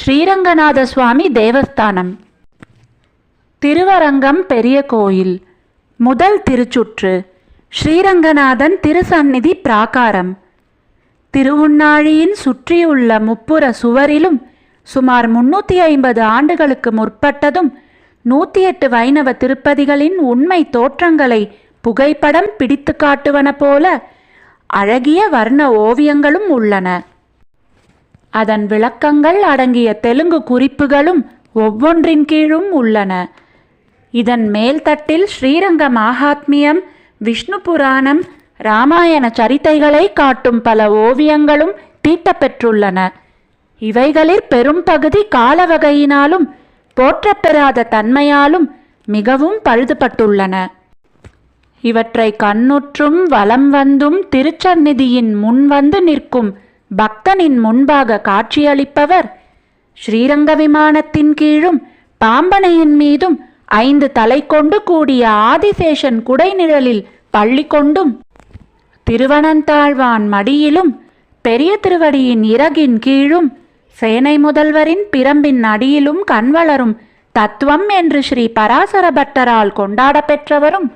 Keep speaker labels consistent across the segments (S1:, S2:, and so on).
S1: ஸ்ரீரங்கநாத சுவாமி தேவஸ்தானம். திருவரங்கம் பெரிய கோயில். முதல் திருச்சுற்று. ஸ்ரீரங்கநாதன் திருசந்நிதி பிராகாரம். திருவுண்ணாழியின் சுற்றியுள்ள முப்புற சுவரிலும் சுமார் முன்னூற்றி ஐம்பது ஆண்டுகளுக்கு முற்பட்டதும் நூற்றி எட்டு வைணவ திருப்பதிகளின் உண்மை தோற்றங்களை புகைப்படம் பிடித்து காட்டுவன போல அழகிய வர்ண ஓவியங்களும் உள்ளன. அதன் விளக்கங்கள் அடங்கிய தெலுங்கு குறிப்புகளும் ஒவ்வொன்றின் கீழும் உள்ளன. இதன் மேல்தட்டில் ஸ்ரீரங்க மகாத்மியம் விஷ்ணு புராணம் இராமாயண சரிதைகளை காட்டும் பல ஓவியங்களும் தீட்டப்பெற்றுள்ளன. இவைகளில் பெரும்பகுதி காலவகையினாலும் போற்றப்பெறாத தன்மையாலும் மிகவும் பழுதுபட்டுள்ளன. இவற்றை கண்ணுற்றும் வலம் வந்தும் திருச்சந்நிதியின் முன் வந்து நிற்கும் பக்தனின் முன்பாக காட்சியளிப்பவர் ஸ்ரீரங்க விமானத்தின் கீழும் பாம்பனையின் மீதும் ஐந்து தலை கொண்டு கூடிய ஆதிசேஷன் குடைநிழலில் பள்ளி கொண்டும் திருவனந்தாழ்வான் மடியிலும் பெரிய திருவடியின் இறகின் கீழும் சேனை முதல்வரின் பிரம்பின் அடியிலும் கண்வளரும் தத்துவம் என்று ஸ்ரீ பராசர பட்டரால் கொண்டாடப் பெற்றவரும்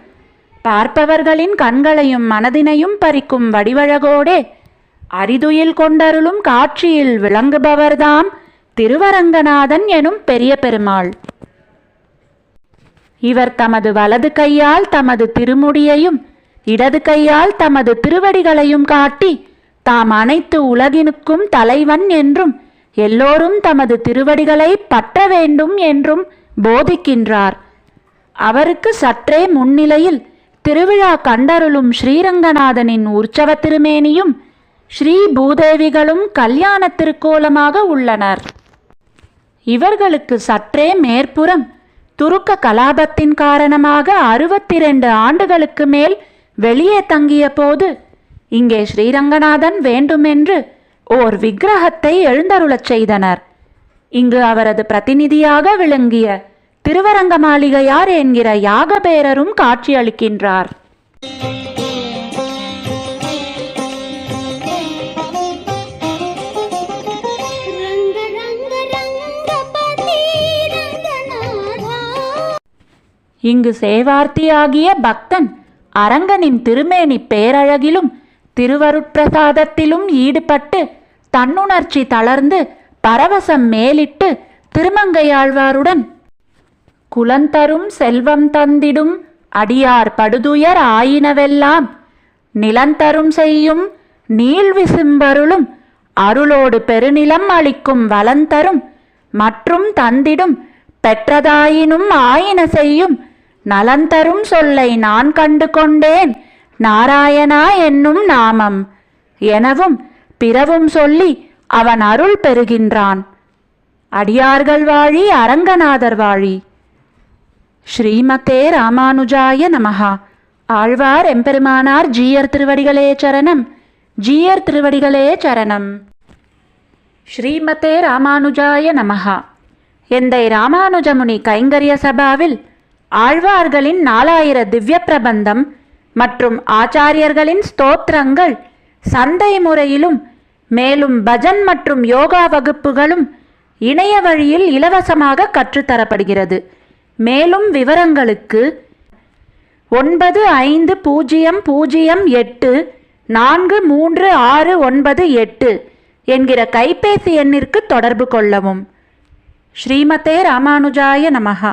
S1: பார்ப்பவர்களின் கண்களையும் மனதினையும் பறிக்கும் வடிவழகோடே அரிதுயில் கொண்டருளும் காட்சியில் விளங்குபவர்தாம் திருவரங்கநாதன் எனும் பெரிய பெருமாள். இவர் தமது வலது கையால் தமது திருமுடியையும் இடது கையால் தமது திருவடிகளையும் காட்டி தாம் அனைத்து உலகினுக்கும் தலைவன் என்றும் எல்லோரும் தமது திருவடிகளை பற்ற வேண்டும் என்றும் போதிக்கின்றார். அவருக்கு சற்றே முன்னிலையில் திருவிழா கண்டருளும் ஸ்ரீரங்கநாதனின் உற்சவ திருமேனியும் ஸ்ரீ பூதேவிகளும் கல்யாண திருக்கோலமாக உள்ளனர். இவர்களுக்கு சற்றே மேற்புறம் துருக்க கலாபத்தின் காரணமாக அறுபத்தி ரெண்டு ஆண்டுகளுக்கு மேல் வெளியே தங்கிய போது இங்கே ஸ்ரீரங்கநாதன் வேண்டுமென்று ஓர் விக்கிரகத்தை எழுந்தருளச் செய்தனர். இங்கு அவரது பிரதிநிதியாக விளங்கிய திருவரங்க மாளிகையார் என்கிற யாகபேரரும் காட்சியளிக்கின்றார். இங்கு சேவார்த்தியாகிய பக்தன் அரங்கனின் திருமேனி பேரழகிலும் திருவருட்பிரசாதத்திலும் ஈடுபட்டு தன்னுணர்ச்சி தளர்ந்து பரவசம் மேலிட்டு திருமங்கையாழ்வாருடன் குலந்தரும் செல்வம் தந்திடும் அடியார் படுதுயர் ஆயினவெல்லாம் நிலந்தரும் செய்யும் நீள்விசும்பருளும் அருளோடு பெருநிலம் அளிக்கும் வளந்தரும் மற்றும் தந்திடும் பெற்றதாயினும் ஆயின செய்யும் நலந்தரும் சொல்லை நான் கண்டு கொண்டேன் நாராயணா என்னும் நாமம். எனவும் பிறவும் சொல்லி அவன் அருள் பெறுகின்றான். அடியார்கள் வாழி அரங்கநாதர் வாழி. ஸ்ரீமதே ராமானுஜாய நமஹா. ஆழ்வார் எம்பெருமானார் ஜீயர் திருவடிகளே சரணம். ஜீயர் திருவடிகளே சரணம். ஸ்ரீமதே ராமானுஜாய நமஹா. எந்தை ராமானுஜமுனி கைங்கரிய சபாவில் ஆழ்வார்களின் நாலாயிர திவ்ய பிரபந்தம் மற்றும் ஆச்சாரியர்களின் ஸ்தோத்திரங்கள் சந்தை முறையிலும் மேலும் பஜன் மற்றும் யோகா வகுப்புகளும் இணைய வழியில் இலவசமாக கற்றுத்தரப்படுகிறது. மேலும் விவரங்களுக்கு ஒன்பது ஐந்து பூஜ்ஜியம் பூஜ்ஜியம் எட்டு நான்கு மூன்று ஆறு ஒன்பது எட்டு என்கிற கைபேசி எண்ணிற்கு தொடர்பு கொள்ளவும். ஸ்ரீமதே ராமானுஜாய நமகா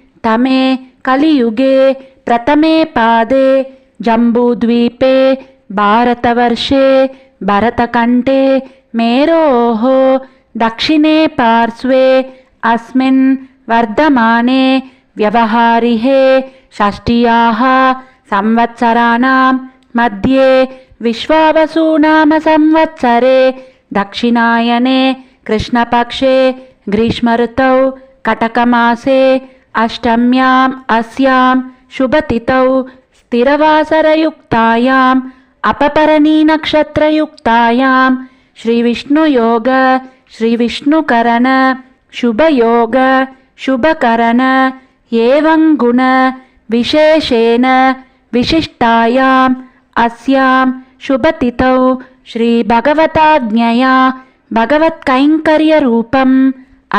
S1: तमे कलियुगे प्रथमे पादे जम्बूद्वीपे भारतवर्षे भरतकण्ठे मेरोः दक्षिणे पार्श्वे अस्मिन् वर्धमाने व्यवहारिहे षष्ट्याः संवत्सराणां मध्ये विश्वावसुनाम संवत्सरे दक्षिणायने कृष्णपक्षे ग्रीष्मऋतौ कटकमासे अष्टम्याम् अस्यां शुभतिथौ स्थिरवासरयुक्तायाम् अपपरणीनक्षत्रयुक्तायां श्रीविष्णुयोग श्रीविष्णुकरण शुभयोग शुभकरण एवं गुण विशेषेण विशिष्टायाम् अस्यां शुभतिथौ श्रीभगवताज्ञया भगवत्कैङ्कर्यरूपम्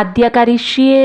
S1: अद्य करिष्ये